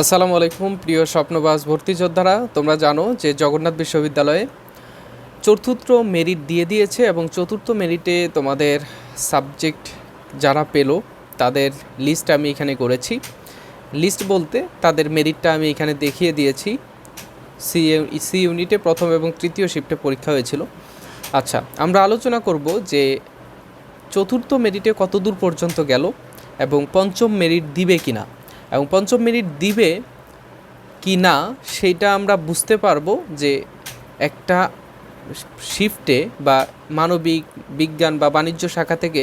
আসসালামু আলাইকুম, প্রিয় স্বপ্নবাস ভর্তি যোদ্ধারা। তোমরা জানো যে জগন্নাথ বিশ্ববিদ্যালয়ে চতুর্থ মেরিট দিয়ে দিয়েছে এবং চতুর্থ মেরিটে তোমাদের সাবজেক্ট যারা পেল, তাদের লিস্ট আমি এখানে করেছি। লিস্ট বলতে তাদের মেরিটটা আমি এখানে দেখিয়ে দিয়েছি। সি সি ইউনিটে প্রথম এবং তৃতীয় শিফটে পরীক্ষা হয়েছিল। আচ্ছা আমরা আলোচনা করব যে চতুর্থ মেরিটে কত দূর পর্যন্ত গেল এবং পঞ্চম মেরিট দিবে কি না এবং পঞ্চম মিনিট দিবে কি না সেটা আমরা বুঝতে পারব যে একটা শিফটে বা মানবিক বিজ্ঞান বা বাণিজ্য শাখা থেকে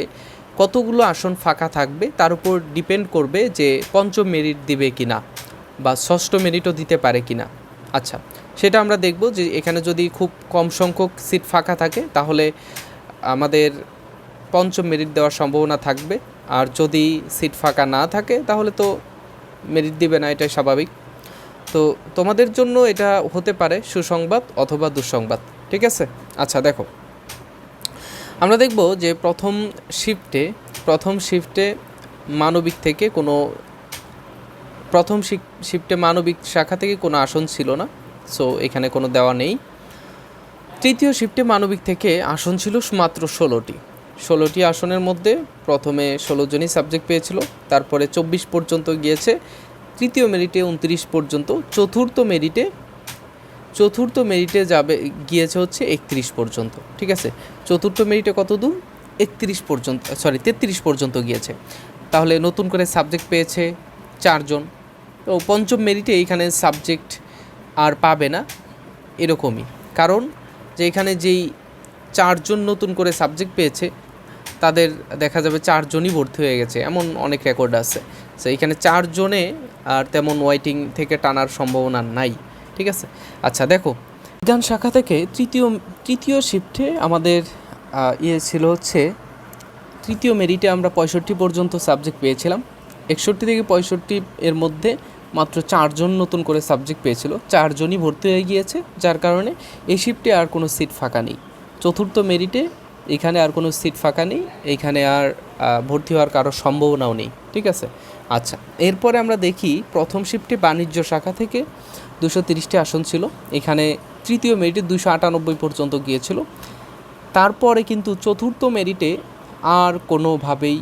কতগুলো আসন ফাঁকা থাকবে, তার উপর ডিপেন্ড করবে যে পঞ্চম মেরিট দিবে কি না বা ষষ্ঠ মেরিটও দিতে পারে কি না। আচ্ছা সেটা আমরা দেখব যে এখানে যদি খুব কম সংখ্যক সিট ফাঁকা থাকে, তাহলে আমাদের পঞ্চম মেরিট দেওয়ার সম্ভাবনা থাকবে। আর যদি সিট ফাঁকা না থাকে, তাহলে তো মেরিট দিবে না, এটাই স্বাভাবিক। তো তোমাদের জন্য এটা হতে পারে সুসংবাদ অথবা দুঃসংবাদ, ঠিক আছে? আচ্ছা দেখো। আমরা দেখব যে প্রথম শিফটে প্রথম শিফটে মানবিক থেকে কোনো, প্রথম শিফটে মানবিক শাখা থেকে কোনো আসন ছিল না সো এখানে কোনো দেওয়া নেই। তৃতীয় শিফটে মানবিক থেকে আসন ছিল মাত্র ষোলোটি। ষোলোটি আসনের মধ্যে প্রথমে ষোলো জনই সাবজেক্ট পেয়েছিল, তারপরে চব্বিশ পর্যন্ত গিয়েছে, তৃতীয় মেরিটে উনত্রিশ পর্যন্ত, চতুর্থ মেরিটে চতুর্থ মেরিটে যাবে, গিয়েছে হচ্ছে একত্রিশ পর্যন্ত, ঠিক আছে? চতুর্থ মেরিটে কত দূর? একত্রিশ পর্যন্ত সরি তেত্রিশ পর্যন্ত গিয়েছে। তাহলে নতুন করে সাবজেক্ট পেয়েছে চারজন, তো পঞ্চম মেরিটে এইখানে সাবজেক্ট আর পাবে না, এরকমই। কারণ যে এখানে যেই চারজন নতুন করে সাবজেক্ট পেয়েছে তাদের দেখা যাবে চারজনই ভর্তি হয়ে গেছে, এমন অনেক রেকর্ড আছে। সো এইখানে চারজনে আর তেমন ওয়াইটিং থেকে টানার সম্ভাবনা নাই, ঠিক আছে? আচ্ছা দেখো। বিজ্ঞান শাখা থেকে তৃতীয় তৃতীয় শিফটে আমাদের ইয়ে ছিল হচ্ছে, তৃতীয় মেরিটে আমরা পঁয়ষট্টি পর্যন্ত সাবজেক্ট পেয়েছিলাম। একষট্টি থেকে পঁয়ষট্টি এর মধ্যে মাত্র চারজন নতুন করে সাবজেক্ট পেয়েছিল। চারজনই ভর্তি হয়ে গিয়েছে, যার কারণে এই শিফটে আর কোনো সিট ফাঁকা নেই। চতুর্থ মেরিটে এখানে আর কোনো সিট ফাঁকা নেই এইখানে আর ভর্তি হওয়ার কারও সম্ভাবনাও নেই, ঠিক আছে? আচ্ছা এরপরে আমরা দেখি প্রথম শিফটে বাণিজ্য শাখা থেকে দুশো তিরিশটি আসন ছিল, এখানে তৃতীয় মেরিটে দুশো আটানব্বই পর্যন্ত গিয়েছিল। তারপরে কিন্তু চতুর্থ মেরিটে আর কোনোভাবেই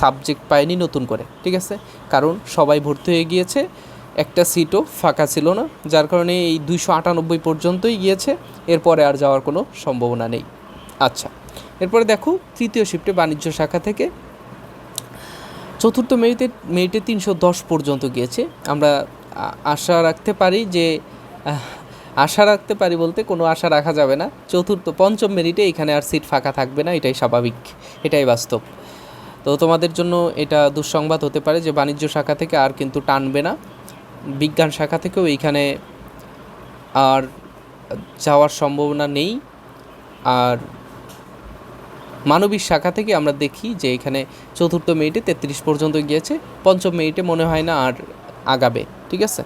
সাবজেক্ট পায়নি নতুন করে, ঠিক আছে? কারণ সবাই ভর্তি হয়ে গিয়েছে, একটা সিটও ফাঁকা ছিল না, যার কারণে এই দুইশো আটানব্বই পর্যন্তই গিয়েছে, এরপরে আর যাওয়ার কোনো সম্ভাবনা নেই। আচ্ছা এরপরে দেখো তৃতীয় শিফটে বাণিজ্য শাখা থেকে। চতুর্থ মেরিটে মেরিটে তিনশো দশ পর্যন্ত গিয়েছে। আমরা আশা রাখতে পারি যে আশা রাখতে পারি বলতে কোনো আশা রাখা যাবে না। চতুর্থ, পঞ্চম মেরিটে এখানে আর সিট ফাঁকা থাকবে না, এটাই স্বাভাবিক, এটাই বাস্তব। তো তোমাদের জন্য এটা দুঃসংবাদ হতে পারে যে বাণিজ্য শাখা থেকে আর কিন্তু টানবে না। বিজ্ঞান শাখা থেকেও এইখানে আর যাওয়ার সম্ভাবনা নেই। আর মানবিক শাখা থেকে আমরা দেখি যে এখানে চতুর্থ মিনিটে তেত্রিশ পর্যন্ত গিয়েছে, পঞ্চম মিনিটে মনে হয় না আর আগাবে, ঠিক আছে?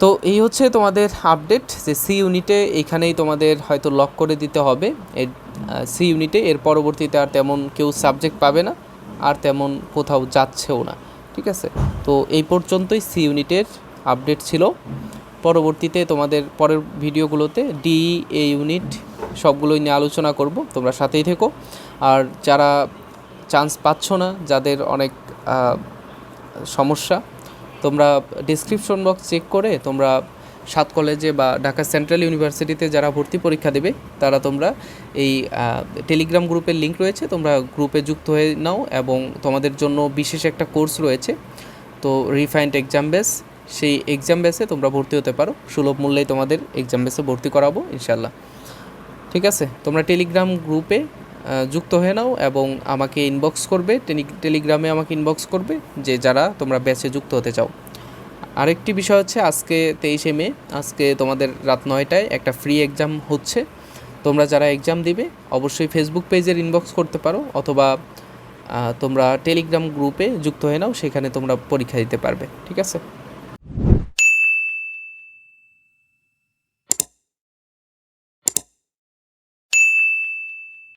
তো এই হচ্ছে তোমাদের আপডেট যে সি ইউনিটে এইখানেই তোমাদের হয়তো লক করে দিতে হবে। এর সি ইউনিটে এর পরবর্তীতে আর তেমন কেউ সাবজেক্ট পাবে না, আর তেমন কোথাও যাচ্ছেও না, ঠিক আছে? তো এই পর্যন্তই সি ইউনিটের আপডেট ছিল। পরবর্তীতে তোমাদের পরের ভিডিওগুলোতে ডি এ ইউনিট সবগুলোই নিয়ে আলোচনা করব, তোমরা সাথেই থেকো। আর যারা চান্স পাচ্ছ না, যাদের অনেক সমস্যা, তোমরা ডিসক্রিপশন বক্স চেক করে তোমরা সাত কলেজে বা ঢাকা সেন্ট্রাল ইউনিভার্সিটিতে যারা ভর্তি পরীক্ষা দেবে, তারা তোমরা এই টেলিগ্রাম গ্রুপের লিঙ্ক রয়েছে, তোমরা গ্রুপে যুক্ত হয়ে নাও এবং তোমাদের জন্য বিশেষ একটা কোর্স রয়েছে। তো রিফাইন্ড এক্সাম বেস সেই এক্সাম বেসে তোমরা ভর্তি হতে পারো। সুলভ মূল্যেই তোমাদের এক্সাম বেসে ভর্তি করাবো ইনশাল্লাহ ঠিক আছে? তোমরা টেলিগ্রাম গ্রুপে যুক্ত হয়ে নাও এবং আমাকে ইনবক্স করবে টেলিগ্রামে আমাকে ইনবক্স করবে যে যারা তোমরা ব্যাচে যুক্ত হতে চাও। আরেকটি বিষয় হচ্ছে আজকে তেইশে মে, আজকে তোমাদের রাত নয়টায় একটা ফ্রি এক্সাম হচ্ছে। তোমরা যারা এক্সাম দিবে, অবশ্যই ফেসবুক পেজের ইনবক্স করতে পারো অথবা তোমরা টেলিগ্রাম গ্রুপে যুক্ত হয়ে নাও, সেখানে তোমরা পরীক্ষা দিতে পারবে, ঠিক আছে?